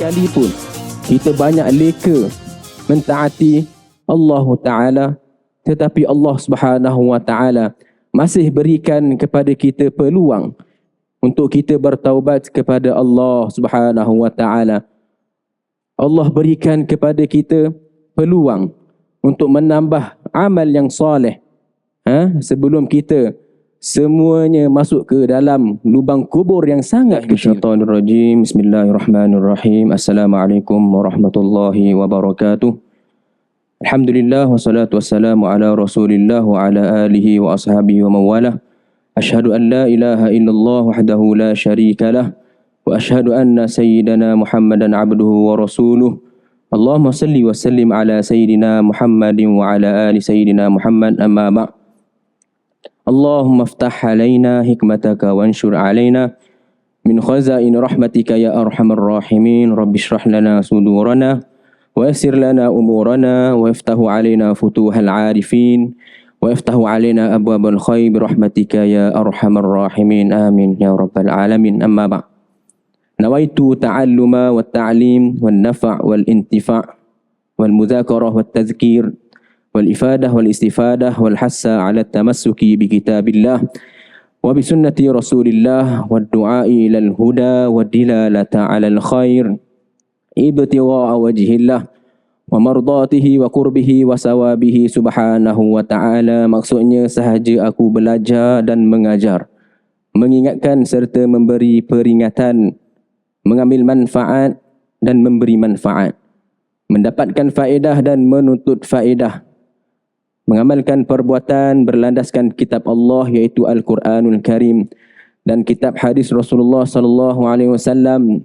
Sekalipun kita banyak leka mentaati Allah Taala tetapi Allah Subhanahu Wa Taala masih berikan kepada kita peluang untuk kita bertaubat kepada Allah Subhanahu Wa Taala. Allah berikan kepada kita peluang untuk menambah amal yang soleh. Ha? Sebelum kita semuanya masuk ke dalam lubang kubur yang sangat kecil. Bismillahirrahmanirrahim. Bismillahirrahmanirrahim. Assalamualaikum warahmatullahi wabarakatuh. Alhamdulillah wassalatu wassalamu ala Rasulillah wa ala alihi wa ashabihi wa mawalah. Ashhadu an la ilaha illallah wahdahu la syarika lah wa ashhadu anna sayyidana Muhammadan abduhu wa rasuluh. Allahumma salli wa sallim ala sayyidina Muhammadin wa ala ali sayyidina Muhammad amma ba' اللهم افتح علينا حكمتك وانشر علينا من خزائن رحمتك يا أرحم الراحمين. رب اشرح لنا صدورنا ويسر لنا أمورنا وافتح علينا فتوح العارفين. وافتح علينا أبواب الخير برحمتك يا أرحم الراحمين. آمين يا رب العالمين. أما بعد نويت تعلم والتعليم والنفع والانتفاع والمذاكرة والتذكير. والإفادة والاستفادة والحث على التمسك بكتاب الله وبسنة رسول الله والدعاء إلى الهدى والدلالة على الخير ابتغاء وجه الله ومرضاته وقربه وسوابه سبحانه وتعالى maksudnya sahaja aku belajar dan mengajar mengingatkan serta memberi peringatan mengambil manfaat dan memberi manfaat mendapatkan faedah dan menuntut faedah mengamalkan perbuatan berlandaskan kitab Allah iaitu Al-Quranul Karim dan kitab hadis Rasulullah sallallahu alaihi wasallam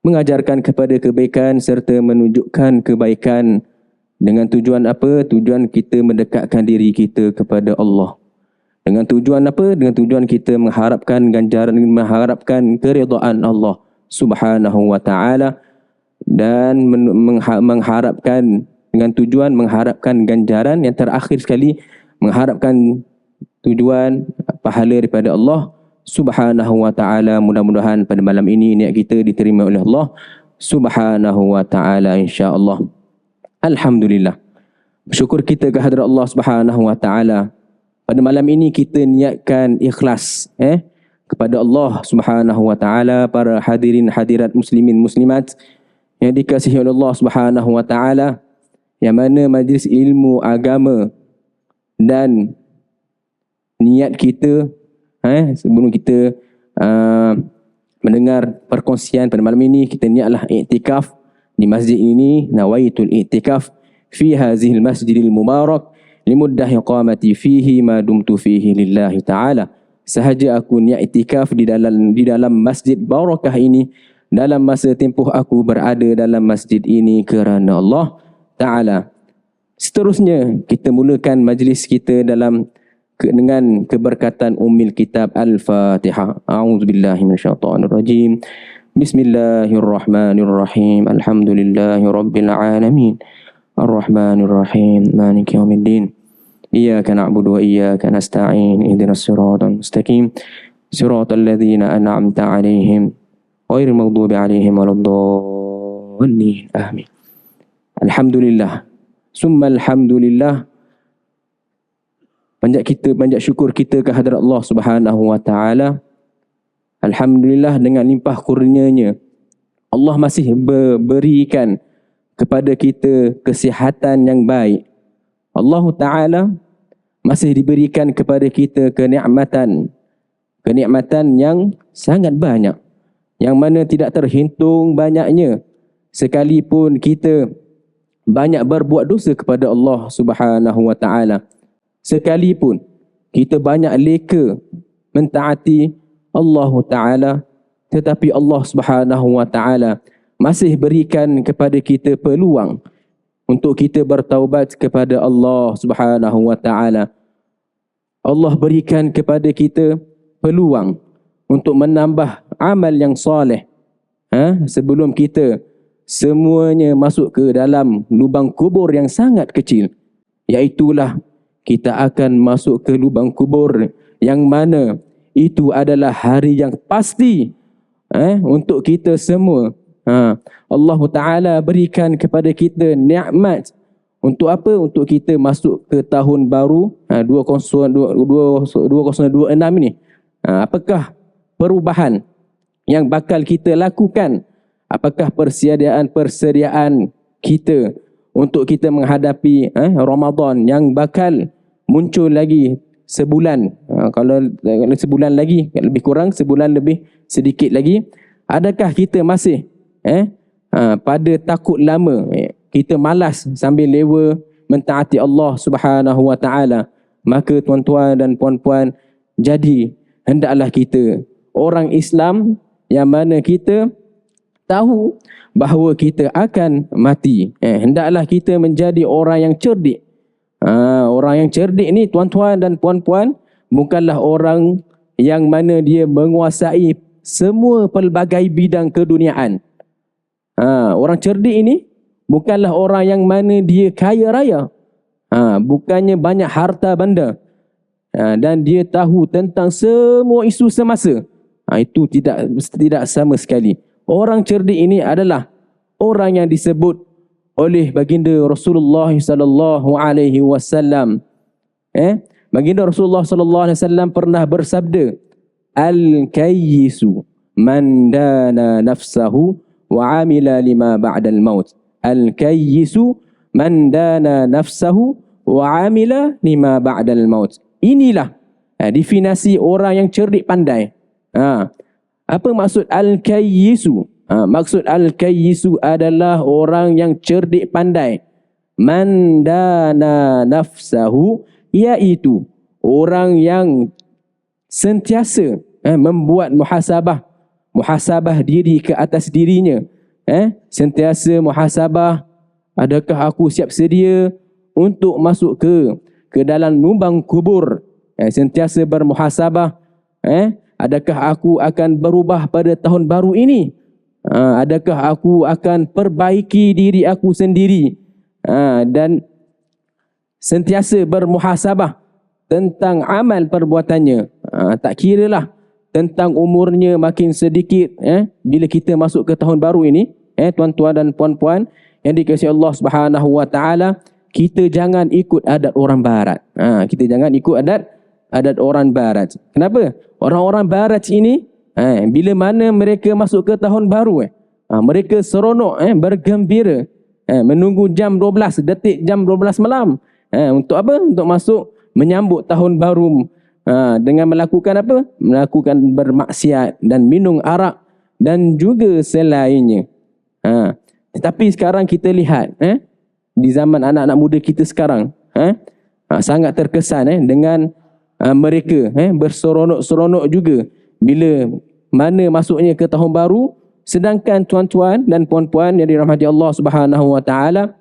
mengajarkan kepada kebaikan serta menunjukkan kebaikan dengan tujuan apa? Tujuan kita mendekatkan diri kita kepada Allah. Dengan tujuan apa? Dengan tujuan kita mengharapkan ganjaran mengharapkan keridhaan Allah Subhanahu wa taala dan mengharapkan dengan tujuan mengharapkan ganjaran yang terakhir sekali mengharapkan tujuan pahala daripada Allah Subhanahu wa taala. Mudah-mudahan pada malam ini niat kita diterima oleh Allah Subhanahu wa taala insya-Allah. Alhamdulillah. Bersyukur kita ke hadirat Allah Subhanahu wa taala. Pada malam ini kita niatkan ikhlas eh kepada Allah Subhanahu wa taala para hadirin hadirat muslimin muslimat yang dikasihi oleh Allah Subhanahu wa taala yang mana majlis ilmu agama dan niat kita eh, sebelum kita uh, mendengar perkongsian pada malam ini kita niatlah iktikaf di masjid ini nawaitul iktikaf fi hazihil masjidil mubarak limuddah iqamati fihi ma dumtu fihi lillahi ta'ala. Sahaja aku niat iktikaf di dalam di dalam masjid barakah ini dalam masa tempoh aku berada dalam masjid ini kerana Allah Ta'ala. Seterusnya, kita mulakan majlis kita dalam dengan keberkatan Ummil Kitab Al-Fatihah. A'udzubillahi minasyaitonirrajim. Bismillahirrahmanirrahim. Alhamdulillahi rabbil alamin. Ar-Rahmanirrahim. Maliki yaumiddin. Iyyaka na'budu wa iyyaka nasta'in. Ihdinas siratal mustaqim. Siratal ladzina an'amta 'alaihim ghairil maghdubi 'alaihim waladdallin. Amin. Alhamdulillah. Summa alhamdulillah. Banyak kita banyak syukur kita ke hadirat Allah Subhanahu wa taala. Alhamdulillah dengan limpah kurnianya Allah masih berikan kepada kita kesihatan yang baik. Allah taala masih diberikan kepada kita kenikmatan kenikmatan yang sangat banyak yang mana tidak terhitung banyaknya sekalipun kita banyak berbuat dosa kepada Allah Subhanahu wa taala sekalipun kita banyak leka mentaati Allah taala tetapi Allah Subhanahu wa taala masih berikan kepada kita peluang untuk kita bertaubat kepada Allah Subhanahu wa taala Allah berikan kepada kita peluang untuk menambah amal yang soleh ha? sebelum kita semuanya masuk ke dalam lubang kubur yang sangat kecil. Iaitulah kita akan masuk ke lubang kubur yang mana itu adalah hari yang pasti eh, untuk kita semua Ha. Allah Ta'ala berikan kepada kita nikmat untuk apa? Untuk kita masuk ke tahun baru ha, 2026 ini. Ha, apakah perubahan yang bakal kita lakukan? Apakah persediaan-persediaan kita untuk kita menghadapi eh, Ramadan yang bakal muncul lagi sebulan. Ha, kalau sebulan lagi, lebih kurang sebulan lebih sedikit lagi. Adakah kita masih eh ha, pada takut lama eh, kita malas sambil lewa mentaati Allah Subhanahu wa taala maka tuan-tuan dan puan-puan jadi hendaklah kita orang Islam yang mana kita tahu bahawa kita akan mati eh, hendaklah kita menjadi orang yang cerdik ha, orang yang cerdik ni tuan-tuan dan puan-puan bukanlah orang yang mana dia menguasai semua pelbagai bidang keduniaan Ha, orang cerdik ini bukanlah orang yang mana dia kaya raya. Ha, bukannya banyak harta benda. Ha, dan dia tahu tentang semua isu semasa. Ha, itu tidak tidak sama sekali. Orang cerdik ini adalah orang yang disebut oleh baginda Rasulullah sallallahu alaihi wasallam. Eh, baginda Rasulullah sallallahu alaihi wasallam pernah bersabda, "Al-kayyisu man dana nafsahu wa amila lima ba'dal maut. Al-kayyisu man dana nafsahu wa amila lima ba'dal maut. Inilah ha, definisi orang yang cerdik pandai. Ha. Apa maksud al-kayyisu? Ha, maksud al-kayyisu adalah orang yang cerdik pandai. Man dana nafsahu iaitu orang yang sentiasa eh, membuat muhasabah muhasabah diri ke atas dirinya. Eh, sentiasa muhasabah adakah aku siap sedia untuk masuk ke ke dalam lubang kubur. Eh, sentiasa bermuhasabah eh, adakah aku akan berubah pada tahun baru ini? Ha, adakah aku akan perbaiki diri aku sendiri? Ha, dan sentiasa bermuhasabah tentang amal perbuatannya. Ha, tak kira lah tentang umurnya makin sedikit eh bila kita masuk ke tahun baru ini eh tuan-tuan dan puan-puan yang dikasihi Allah Subhanahu wa taala kita jangan ikut adat orang barat ha kita jangan ikut adat adat orang barat kenapa orang-orang barat ini eh bila mana mereka masuk ke tahun baru eh ha, mereka seronok eh bergembira eh menunggu jam 12 detik jam 12 malam eh untuk apa untuk masuk menyambut tahun baru ha, dengan melakukan apa? Melakukan bermaksiat dan minum arak dan juga selainnya. Ha. Tetapi sekarang kita lihat eh, di zaman anak-anak muda kita sekarang eh, ha, sangat terkesan eh, dengan ha, mereka eh, berseronok-seronok juga bila mana masuknya ke tahun baru. Sedangkan tuan-tuan dan puan-puan yang dirahmati Allah Subhanahu wa taala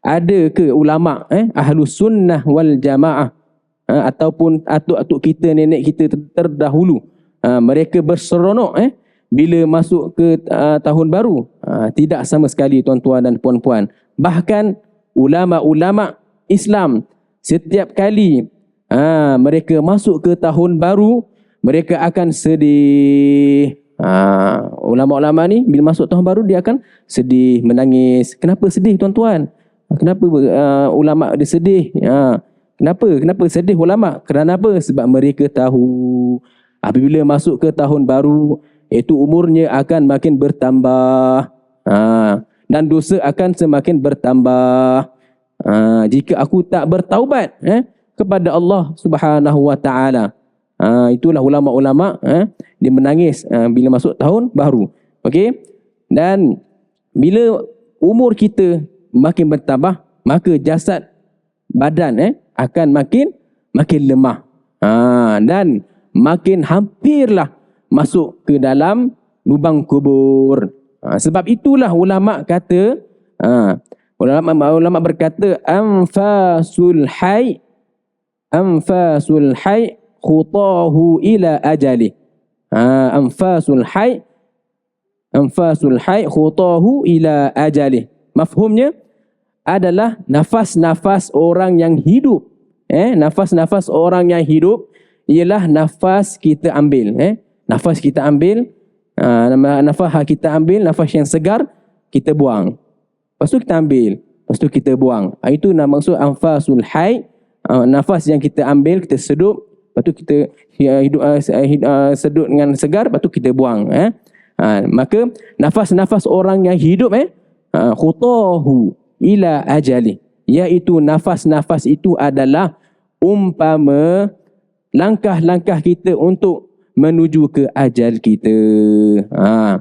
ada ke ulama eh ahlu sunnah wal jamaah ha, ataupun atuk-atuk kita nenek kita terdahulu? Ha, mereka berseronok eh bila masuk ke uh, tahun baru. Ha, tidak sama sekali tuan-tuan dan puan-puan. Bahkan ulama-ulama Islam setiap kali ha, mereka masuk ke tahun baru mereka akan sedih ha, ulama-ulama ni bila masuk tahun baru dia akan sedih menangis kenapa sedih tuan-tuan kenapa uh, ulama dia sedih ha, Kenapa? Kenapa sedih ulama? Kerana apa? Sebab mereka tahu apabila masuk ke tahun baru itu umurnya akan makin bertambah. Ha, dan dosa akan semakin bertambah. Ha, jika aku tak bertaubat eh, kepada Allah Subhanahu wa taala. Ha, itulah ulama-ulama eh, dia menangis eh, bila masuk tahun baru. Okey? Dan bila umur kita makin bertambah, maka jasad badan eh akan makin makin lemah. Ha, dan makin hampirlah masuk ke dalam lubang kubur. Ha, sebab itulah ulama kata ha, ulama ulama berkata anfasul hayy anfasul hayy khutahu ila ajali. Ha, anfasul hayy anfasul hayy khutahu ila ajali. Mafhumnya adalah nafas-nafas orang yang hidup. Eh, nafas-nafas orang yang hidup ialah nafas kita ambil. Eh, nafas kita ambil Ha, nafas kita ambil, nafas yang segar, kita buang. Lepas tu kita ambil. Lepas tu kita buang. Ha, itu nama maksud anfasul haid. Ha, nafas yang kita ambil, kita sedup. Lepas tu kita uh, hidup uh, sedut dengan segar, lepas tu kita buang. Eh. Ha, maka nafas-nafas orang yang hidup eh, khutahu ila ajali. Iaitu nafas-nafas itu adalah umpama langkah-langkah kita untuk menuju ke ajal kita. Ha.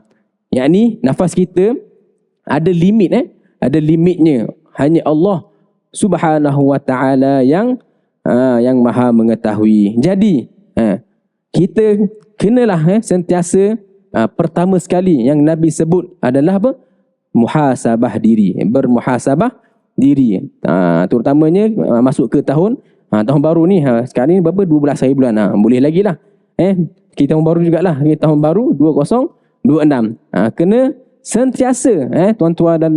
Yang ni nafas kita ada limit eh. Ada limitnya. Hanya Allah Subhanahu wa taala yang ha, yang Maha mengetahui. Jadi, ha, kita kenalah eh sentiasa ha, pertama sekali yang Nabi sebut adalah apa? Muhasabah diri. Bermuhasabah diri. Ha, terutamanya ha, masuk ke tahun ha, tahun baru ni. Ha, sekarang ni berapa? 12 hari bulan. Ha, boleh lagi lah. Eh, kita tahun baru jugalah ini tahun baru 2026 ha, kena sentiasa eh tuan-tuan dan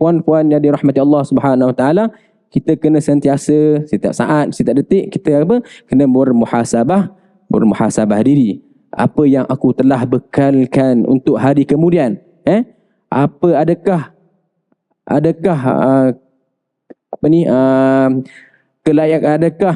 puan-puan yang dirahmati Allah Subhanahu Wa Taala kita kena sentiasa setiap saat setiap detik kita apa kena bermuhasabah bermuhasabah diri. Apa yang aku telah bekalkan untuk hari kemudian eh? Apa adakah adakah uh, apa ni uh, kelayak adakah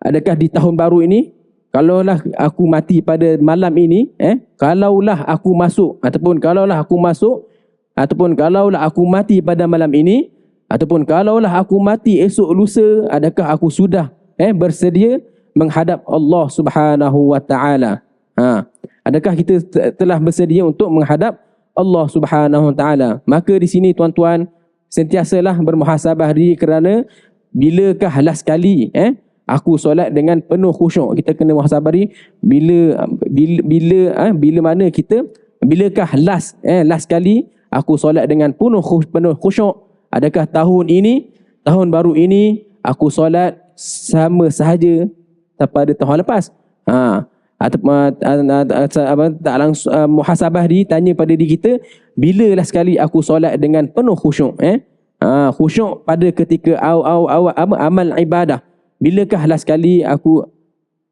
adakah di tahun baru ini? Kalaulah aku mati pada malam ini eh? Kalaulah aku masuk ataupun kalaulah aku masuk ataupun kalaulah aku mati pada malam ini ataupun kalaulah aku mati esok lusa adakah aku sudah eh bersedia menghadap Allah Subhanahu wa taala? Ha. Adakah kita telah bersedia untuk menghadap Allah Subhanahu wa taala? Maka di sini tuan-tuan sentiasalah bermuhasabah diri kerana bilakah last kali eh aku solat dengan penuh khusyuk. Kita kena muhasabari bila bila bila eh, bila mana kita bilakah last eh last kali aku solat dengan penuh penuh khusyuk adakah tahun ini tahun baru ini aku solat sama sahaja pada tahun lepas? Ha. Atau apa tak langsung uh, muhasabah diri tanya pada diri kita bila last sekali aku solat dengan penuh khusyuk eh? Ha, khusyuk pada ketika aw, aw, aw, amal ibadah. Bilakah last kali aku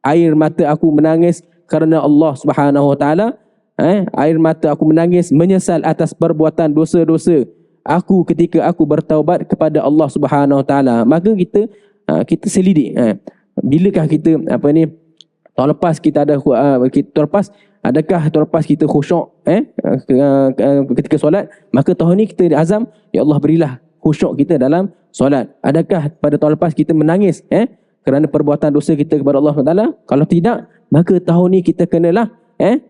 air mata aku menangis kerana Allah Subhanahu Wa Taala eh? Air mata aku menangis menyesal atas perbuatan dosa-dosa aku ketika aku bertaubat kepada Allah Subhanahu Taala maka kita uh, kita selidik eh bilakah kita apa ni tahun lepas kita ada uh, kita tahun lepas adakah tahun lepas kita khusyuk eh ketika solat maka tahun ni kita azam ya Allah berilah khusyuk kita dalam solat. Adakah pada tahun lepas kita menangis eh kerana perbuatan dosa kita kepada Allah Taala? Kalau tidak, maka tahun ni kita kenalah eh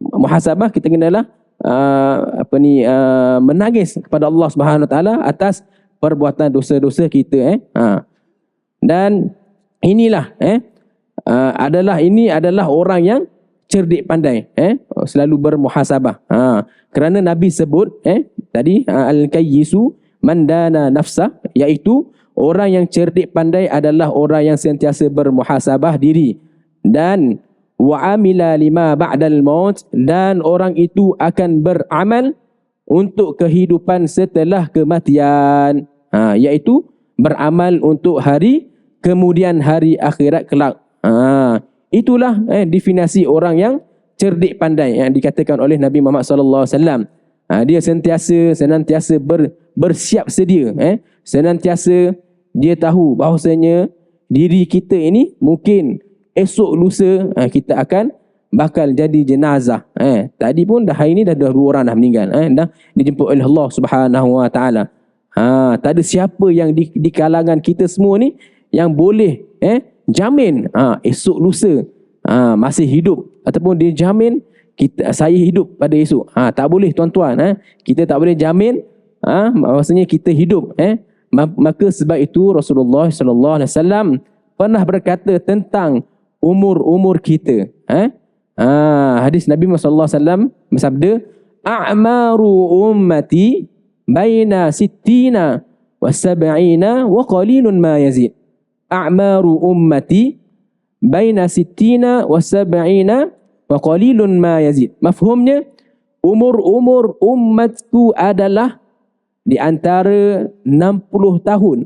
muhasabah kita kenalah uh, apa ni uh, menangis kepada Allah Subhanahu Taala atas perbuatan dosa-dosa kita eh. Ha. Dan inilah eh uh, adalah ini adalah orang yang cerdik pandai eh selalu bermuhasabah. Ha. Kerana Nabi sebut eh tadi uh, al-kayyisu mandana nafsa iaitu orang yang cerdik pandai adalah orang yang sentiasa bermuhasabah diri dan wa amila lima ba'dal maut dan orang itu akan beramal untuk kehidupan setelah kematian. Ha iaitu beramal untuk hari kemudian hari akhirat kelak. Ha itulah eh definisi orang yang cerdik pandai yang dikatakan oleh Nabi Muhammad sallallahu alaihi wasallam. Ha dia sentiasa senantiasa ber, bersiap sedia eh. Senantiasa dia tahu bahawasanya diri kita ini mungkin esok lusa eh, kita akan bakal jadi jenazah. Eh tadi pun dah hari ni dah, dah dua orang dah meninggal. Eh dah dijemput oleh Allah Subhanahu wa taala. Ha tak ada siapa yang di, di kalangan kita semua ni yang boleh eh jamin ha esok lusa ha masih hidup. Ataupun dia jamin kita saya hidup pada esok. Ha tak boleh tuan-tuan eh. Kita tak boleh jamin ha maksudnya kita hidup eh. Maka sebab itu Rasulullah sallallahu alaihi wasallam pernah berkata tentang umur-umur kita. Eh ha hadis Nabi Muhammad wasallam bersabda a'maru ummati baina sittina wa sab'ina wa qalilun ma yazid. A'maru ummati baina sittina wa sab'ina wa qalilun ma yazid. Mafhumnya umur-umur umatku adalah di antara 60 tahun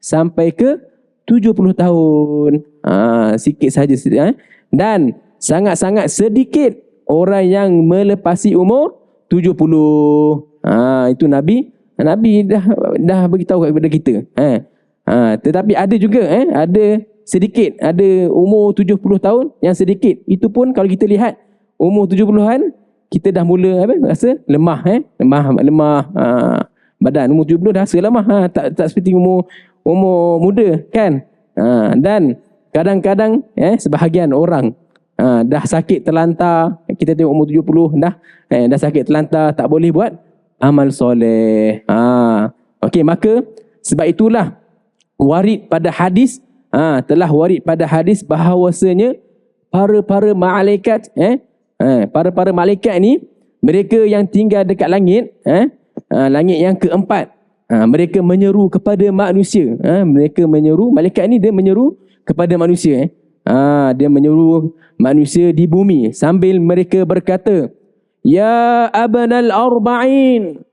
sampai ke 70 tahun. Ha, sikit saja eh. Dan sangat-sangat sedikit orang yang melepasi umur 70. Ha, itu Nabi. Nabi dah dah beritahu kepada kita. Ha. Ha, tetapi ada juga eh ada sedikit ada umur 70 tahun yang sedikit itu pun kalau kita lihat umur 70-an kita dah mula apa rasa lemah eh lemah lemah ha, badan umur 70 dah rasa lemah ha, tak tak seperti umur umur muda kan? Ha, dan kadang-kadang eh sebahagian orang ha, dah sakit terlantar kita tengok umur 70 dah eh, dah sakit terlantar tak boleh buat amal soleh. Ha okey maka sebab itulah warid pada hadis ha, telah warid pada hadis bahawasanya para-para malaikat eh ha, para-para malaikat ni mereka yang tinggal dekat langit eh ha, langit yang keempat ha, mereka menyeru kepada manusia ha, mereka menyeru malaikat ni dia menyeru kepada manusia eh ha, dia menyeru manusia di bumi sambil mereka berkata ya abanal arba'in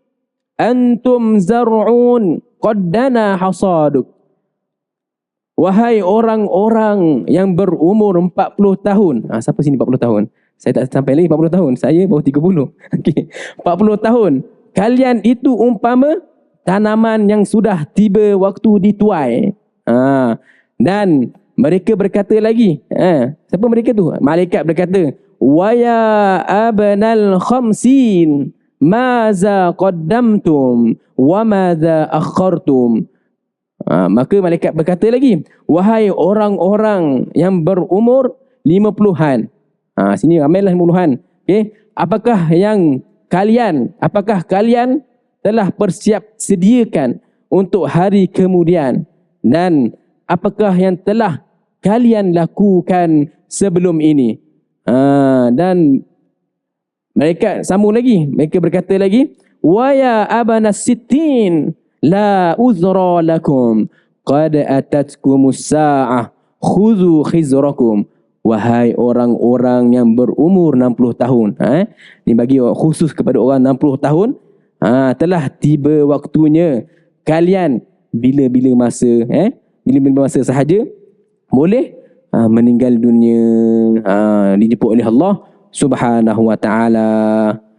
antum zar'un qaddana hasaduk Wahai orang-orang yang berumur 40 tahun. Ha, siapa sini 40 tahun? Saya tak sampai lagi 40 tahun. Saya baru 30. Okay. 40 tahun. Kalian itu umpama tanaman yang sudah tiba waktu dituai. Ha. Dan mereka berkata lagi. Ha. Siapa mereka tu? Malaikat berkata. Waya abnal khamsin. Maza qaddamtum. Wa maza akhartum. Ha, maka malaikat berkata lagi, wahai orang-orang yang berumur lima puluhan. Ha, sini ramailah lima puluhan. Okay. Apakah yang kalian, apakah kalian telah persiap sediakan untuk hari kemudian? Dan apakah yang telah kalian lakukan sebelum ini? Ha, dan mereka sambung lagi. Mereka berkata lagi, Waya abana sitin la uzra lakum qad atatkumus sa'ah khudhu khizrakum wahai orang-orang yang berumur 60 tahun eh ini bagi khusus kepada orang 60 tahun ha, telah tiba waktunya. Kalian bila-bila masa eh bila-bila masa sahaja boleh ha, meninggal dunia ha, dijemput oleh Allah Subhanahu wa taala.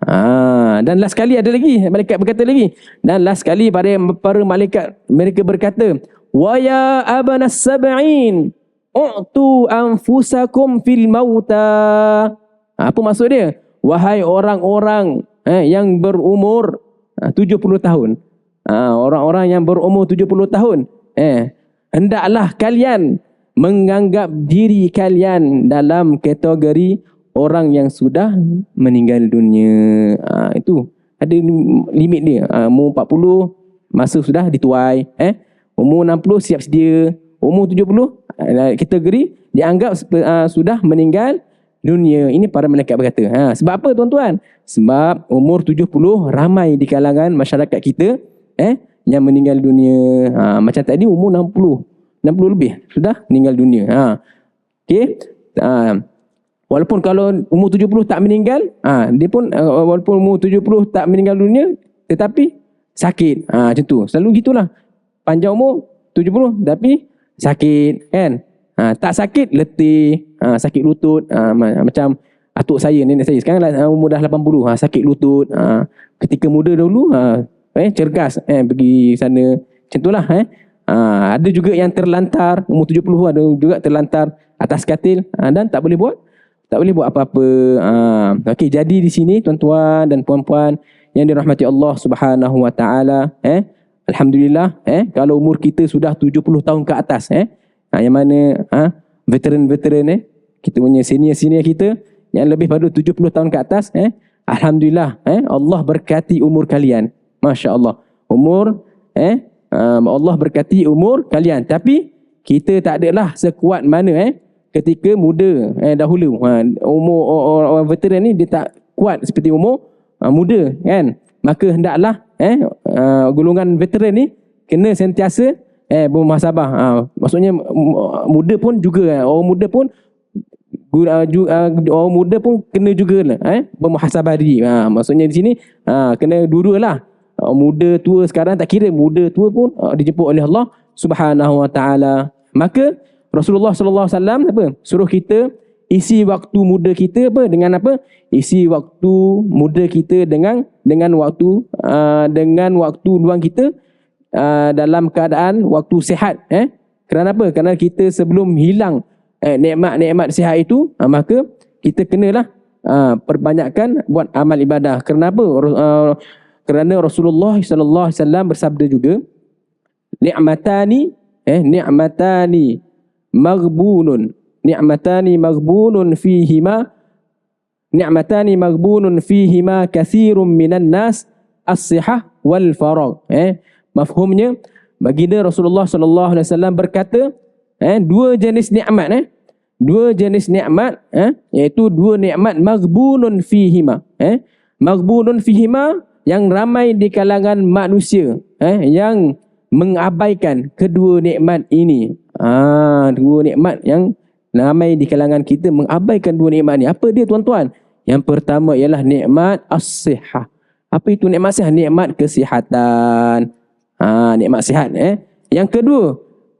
Ha, dan last kali ada lagi malaikat berkata lagi. Dan last kali para para malaikat mereka berkata wa ya abana sab'in u'tu anfusakum fil mauta. Ha, apa maksud dia? Wahai orang-orang eh, yang berumur 70 tahun ha, orang-orang yang berumur 70 tahun eh hendaklah kalian menganggap diri kalian dalam kategori orang yang sudah meninggal dunia. Ha, itu ada limit dia. Umur 40 masa sudah dituai, eh. Umur 60 siap sedia. Umur 70 ha, kategori dianggap sudah meninggal dunia. Ini para malaikat berkata. Ha, sebab apa tuan-tuan? Sebab umur 70 ramai di kalangan masyarakat kita eh yang meninggal dunia. Ha, macam tadi umur 60. 60 lebih sudah meninggal dunia. Ha. Okey. Ha, Walaupun kalau umur 70 tak meninggal, ha, dia pun uh, walaupun umur 70 tak meninggal dunia, tetapi sakit. Ha, macam tu. Selalu gitulah. Panjang umur 70 tapi sakit kan. Ha, tak sakit letih, ha, sakit lutut, ha, macam atuk saya, nenek saya. Sekarang lah, umur dah 80, ha, sakit lutut. Ha, ketika muda dulu, ha, eh, cergas eh, pergi sana. Macam itulah. Eh. Ha, ada juga yang terlantar, umur 70 ada juga terlantar atas katil ha, dan tak boleh buat tak boleh buat apa-apa. Ha. Okey, jadi di sini tuan-tuan dan puan-puan yang dirahmati Allah Subhanahu Wa Taala, eh, alhamdulillah, eh, kalau umur kita sudah 70 tahun ke atas, eh, yang mana ha, veteran-veteran eh, kita punya senior-senior kita yang lebih pada 70 tahun ke atas, eh, alhamdulillah, eh, Allah berkati umur kalian. Masya-Allah. Umur eh? Allah berkati umur kalian. Tapi kita tak adalah sekuat mana eh? Ketika muda eh, dahulu. Ha, umur orang veteran ni dia tak kuat seperti umur ha, muda kan? Maka hendaklah eh? Uh, golongan veteran ni kena sentiasa eh bermuhasabah ha, maksudnya muda pun juga orang muda pun uh, orang muda pun kena juga lah, eh bermuhasabah diri ha, maksudnya di sini ha, kena dua-dualah uh, muda tua sekarang tak kira muda tua pun uh, dijemput oleh Allah Subhanahu wa taala. Maka Rasulullah sallallahu alaihi wasallam apa? Suruh kita isi waktu muda kita apa? Dengan apa? Isi waktu muda kita dengan dengan waktu uh, dengan waktu luang kita uh, dalam keadaan waktu sehat eh? Kerana apa? Kerana kita sebelum hilang eh, nikmat-nikmat sihat itu uh, maka kita kenalah uh, perbanyakkan buat amal ibadah. Kerana apa? Uh, kerana Rasulullah sallallahu alaihi wasallam bersabda juga ni'matani eh ni'matani maghbunun ni'matani maghbunun fihima ni'matani maghbunun fihima kathirun minan nas as-sihah wal farag. Eh mafhumnya baginda Rasulullah sallallahu alaihi wasallam berkata eh dua jenis nikmat eh dua jenis nikmat eh iaitu dua nikmat maghbunun fihima eh maghbunun fihima yang ramai di kalangan manusia eh yang mengabaikan kedua nikmat ini ah dua nikmat yang ramai di kalangan kita mengabaikan dua nikmat ni. Apa dia tuan-tuan? Yang pertama ialah nikmat as-sihah. Apa itu nikmat sihat? Nikmat kesihatan. Ha, nikmat sihat eh. Yang kedua,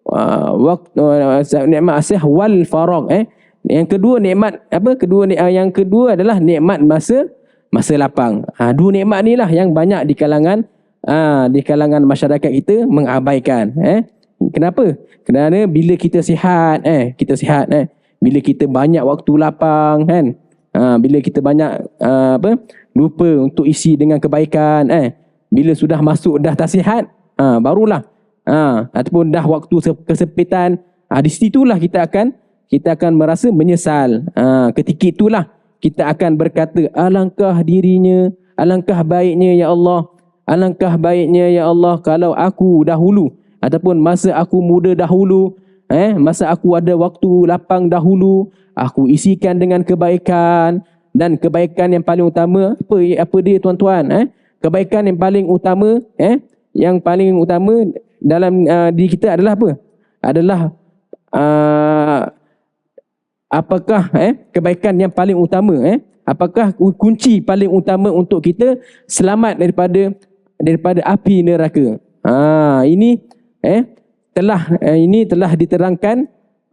uh, waktu uh, nikmat as wal farag eh. Yang kedua nikmat apa? Kedua uh, yang kedua adalah nikmat masa masa lapang. Ha, dua nikmat ni lah yang banyak di kalangan uh, di kalangan masyarakat kita mengabaikan eh. Kenapa? Kerana bila kita sihat, eh, kita sihat, eh, bila kita banyak waktu lapang, kan? Ha, bila kita banyak uh, apa lupa untuk isi dengan kebaikan, eh, bila sudah masuk dah tak sihat, ha, barulah, ha, ataupun dah waktu kesepitan, ha, di situlah kita akan kita akan merasa menyesal. Ha, ketika itulah kita akan berkata, alangkah dirinya, alangkah baiknya ya Allah, alangkah baiknya ya Allah kalau aku dahulu ataupun masa aku muda dahulu eh masa aku ada waktu lapang dahulu aku isikan dengan kebaikan. Dan kebaikan yang paling utama apa apa dia tuan-tuan eh? Kebaikan yang paling utama eh yang paling utama dalam uh, diri kita adalah apa? Adalah uh, apakah eh kebaikan yang paling utama eh? Apakah kunci paling utama untuk kita selamat daripada daripada api neraka? Ha ini eh telah eh, ini telah diterangkan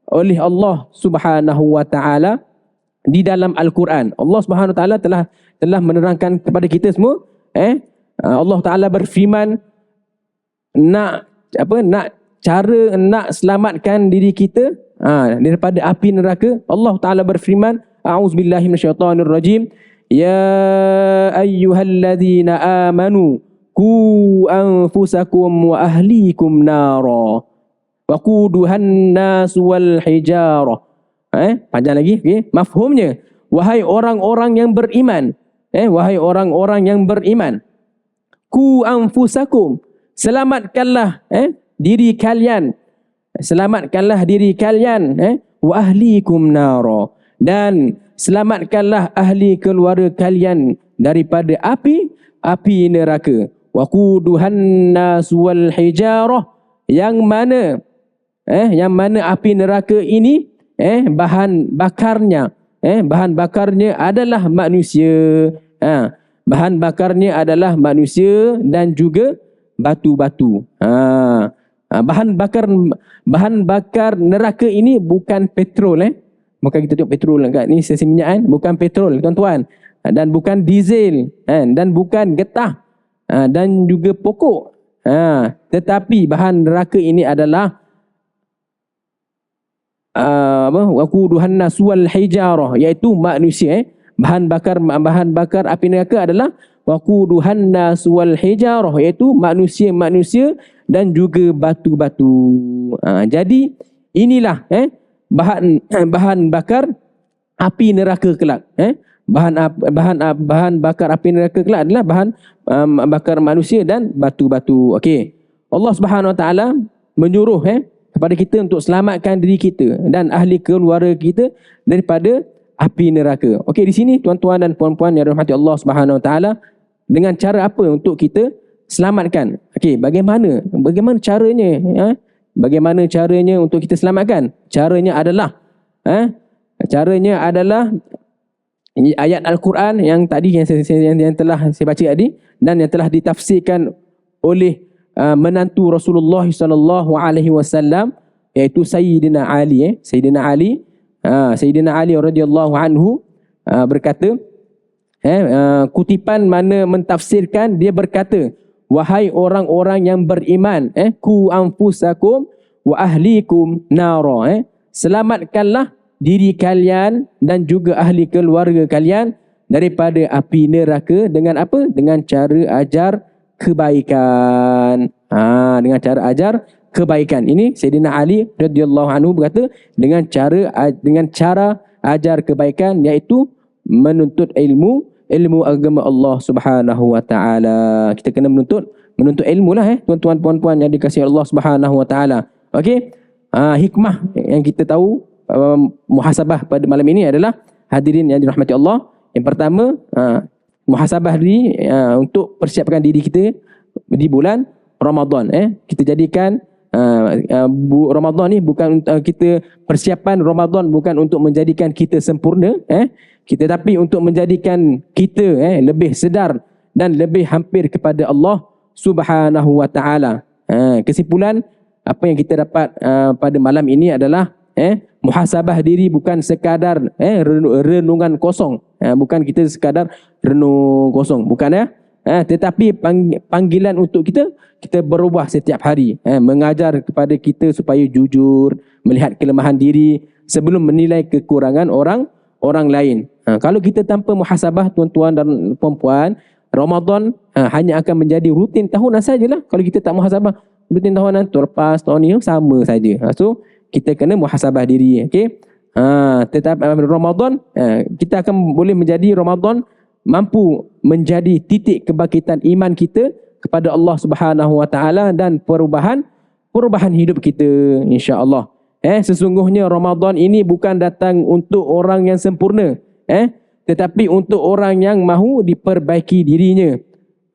oleh Allah Subhanahu wa taala di dalam Al-Quran. Allah Subhanahu wa taala telah telah menerangkan kepada kita semua eh? Allah taala berfirman nak apa nak cara nak selamatkan diri kita ha, daripada api neraka Allah taala berfirman a'udzubillahi minasyaitonirrajim ya ayyuhalladzina amanu ku anfusakum wa ahlikum nara wa quduhan nas wal hijarah eh panjang lagi okey? Mafhumnya wahai orang-orang yang beriman eh wahai orang-orang yang beriman ku anfusakum selamatkanlah eh diri kalian. Selamatkanlah diri kalian eh wa ahlikum nara. Dan selamatkanlah ahli keluarga kalian daripada api api neraka. Waquduhan nas wal hijarah. Yang mana eh yang mana api neraka ini eh bahan bakarnya eh bahan bakarnya adalah manusia. Ha bahan bakarnya adalah manusia dan juga batu-batu. Ha, ha bahan bakar bahan bakar neraka ini bukan petrol eh. Bukan kita tengok petrol kat ni sesi minyak kan bukan petrol tuan-tuan. Dan bukan diesel kan dan bukan getah ha, dan juga pokok. Ha, tetapi bahan neraka ini adalah uh, apa? Waquduhan nas wal hijarah iaitu manusia eh. Bahan bakar bahan bakar api neraka adalah waquduhan nas wal hijarah iaitu manusia-manusia dan juga batu-batu. Ha, jadi inilah eh bahan bahan bakar api neraka kelak eh bahan bahan bahan bakar api neraka kelak adalah bahan um, bakar manusia dan batu-batu. Okey. Allah Subhanahu Wa Taala menyuruh eh kepada kita untuk selamatkan diri kita dan ahli keluarga kita daripada api neraka. Okey, di sini tuan-tuan dan puan-puan yang dirahmati Allah Subhanahu Wa Taala dengan cara apa untuk kita selamatkan? Okey, bagaimana? Bagaimana caranya? Eh? Bagaimana caranya untuk kita selamatkan? Caranya adalah eh caranya adalah ayat Al-Quran yang tadi yang, yang, yang telah saya baca tadi dan yang telah ditafsirkan oleh uh, menantu Rasulullah sallallahu alaihi wasallam iaitu Sayyidina Ali eh Sayyidina Ali Ha, Sayyidina Ali radhiyallahu anhu uh, berkata eh uh, kutipan mana mentafsirkan dia berkata wahai orang-orang yang beriman eh ku anfusakum wa ahlikum nara eh. Selamatkanlah diri kalian dan juga ahli keluarga kalian daripada api neraka. Dengan apa? Dengan cara ajar kebaikan. Ha dengan cara ajar kebaikan. Ini Sayyidina Ali radhiyallahu anhu berkata dengan cara dengan cara ajar kebaikan iaitu menuntut ilmu ilmu agama Allah Subhanahu wa taala. Kita kena menuntut menuntut ilmu lah eh tuan-tuan puan-puan yang dikasihi Allah Subhanahu wa taala. Okey. Ha, hikmah yang kita tahu um, muhasabah pada malam ini adalah hadirin yang dirahmati Allah. Yang pertama, ha, muhasabah diri ha, untuk persiapkan diri kita di bulan Ramadan eh. Kita jadikan uh, Ramadan ni bukan uh, kita persiapan Ramadan bukan untuk menjadikan kita sempurna eh kita tapi untuk menjadikan kita eh lebih sedar dan lebih hampir kepada Allah Subhanahu wa taala. Eh, kesimpulan apa yang kita dapat uh, pada malam ini adalah eh muhasabah diri bukan sekadar eh renungan kosong. Eh, bukan kita sekadar renung kosong, bukan ya. Eh, tetapi panggilan untuk kita kita berubah setiap hari eh, mengajar kepada kita supaya jujur melihat kelemahan diri sebelum menilai kekurangan orang orang lain. Ha, kalau kita tanpa muhasabah tuan-tuan dan puan-puan, Ramadan ha, hanya akan menjadi rutin tahunan sajalah. Kalau kita tak muhasabah, rutin tahunan terlepas tahun ni sama saja. Ha, so kita kena muhasabah diri, okey? Ha, tetapi Ramadan ha, kita akan boleh menjadi Ramadan mampu menjadi titik kebangkitan iman kita kepada Allah Subhanahu Wa Taala dan perubahan perubahan hidup kita insya-Allah. Eh sesungguhnya Ramadan ini bukan datang untuk orang yang sempurna, eh tetapi untuk orang yang mahu diperbaiki dirinya.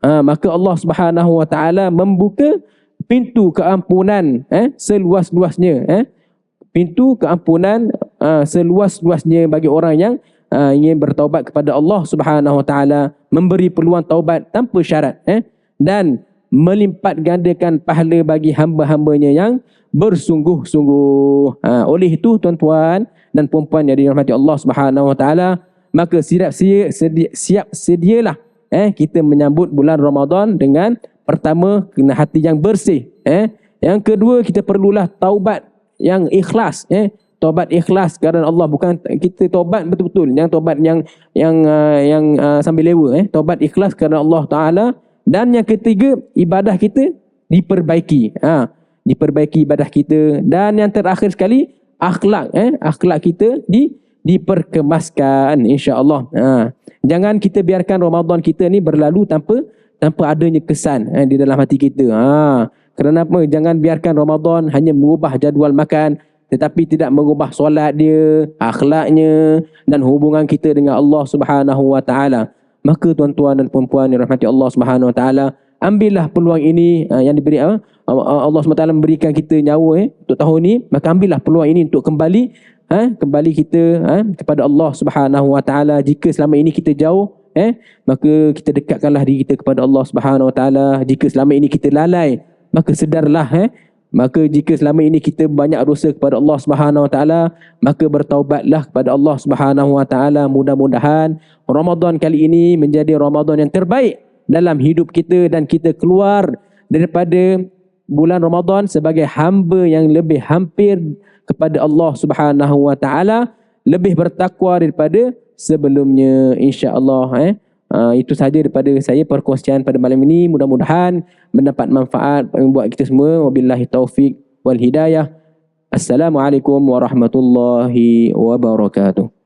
Ha, maka Allah Subhanahu Wa Taala membuka pintu keampunan eh seluas-luasnya eh pintu keampunan uh, seluas-luasnya bagi orang yang uh, ingin bertaubat kepada Allah Subhanahu Wa Taala memberi peluang taubat tanpa syarat eh dan melipat gandakan pahala bagi hamba-hambanya yang bersungguh-sungguh. Ha, oleh itu tuan-tuan dan puan-puan yang dirahmati Allah Subhanahu Wa Taala, maka siap sedia, sedia, siap sedialah eh kita menyambut bulan Ramadan dengan pertama kena hati yang bersih, eh. Yang kedua kita perlulah taubat yang ikhlas, eh. Taubat ikhlas kerana Allah bukan kita taubat betul-betul, yang taubat yang yang uh, yang uh, sambil lewa, eh. Taubat ikhlas kerana Allah Taala dan yang ketiga ibadah kita diperbaiki. Ha diperbaiki ibadah kita dan yang terakhir sekali akhlak eh? Akhlak kita di diperkemaskan insyaallah. Ha. Jangan kita biarkan Ramadan kita ni berlalu tanpa tanpa adanya kesan eh, di dalam hati kita. Ha. Kerana apa? Jangan biarkan Ramadan hanya mengubah jadual makan tetapi tidak mengubah solat dia akhlaknya dan hubungan kita dengan Allah Subhanahu wa taala. Maka tuan-tuan dan puan-puan yang rahmati Allah Subhanahu wa taala ambillah peluang ini uh, yang diberi uh, Allah SWT memberikan kita nyawa eh, untuk tahun ini. Maka ambillah peluang ini untuk kembali eh, kembali kita eh, kepada Allah Subhanahu Wa Taala. Jika selama ini kita jauh eh, maka kita dekatkanlah diri kita kepada Allah Subhanahu Wa Taala. Jika selama ini kita lalai maka sedarlah eh, maka jika selama ini kita banyak dosa kepada Allah Subhanahu Wa Taala maka bertaubatlah kepada Allah Subhanahu Wa Taala. Mudah-mudahan Ramadan kali ini menjadi Ramadan yang terbaik dalam hidup kita dan kita keluar daripada bulan Ramadan sebagai hamba yang lebih hampir kepada Allah Subhanahu wa taala lebih bertakwa daripada sebelumnya insya-Allah eh. Uh, itu saja daripada saya perkongsian pada malam ini. Mudah-mudahan mendapat manfaat buat kita semua. Wabillahi taufik wal hidayah. Assalamualaikum warahmatullahi wabarakatuh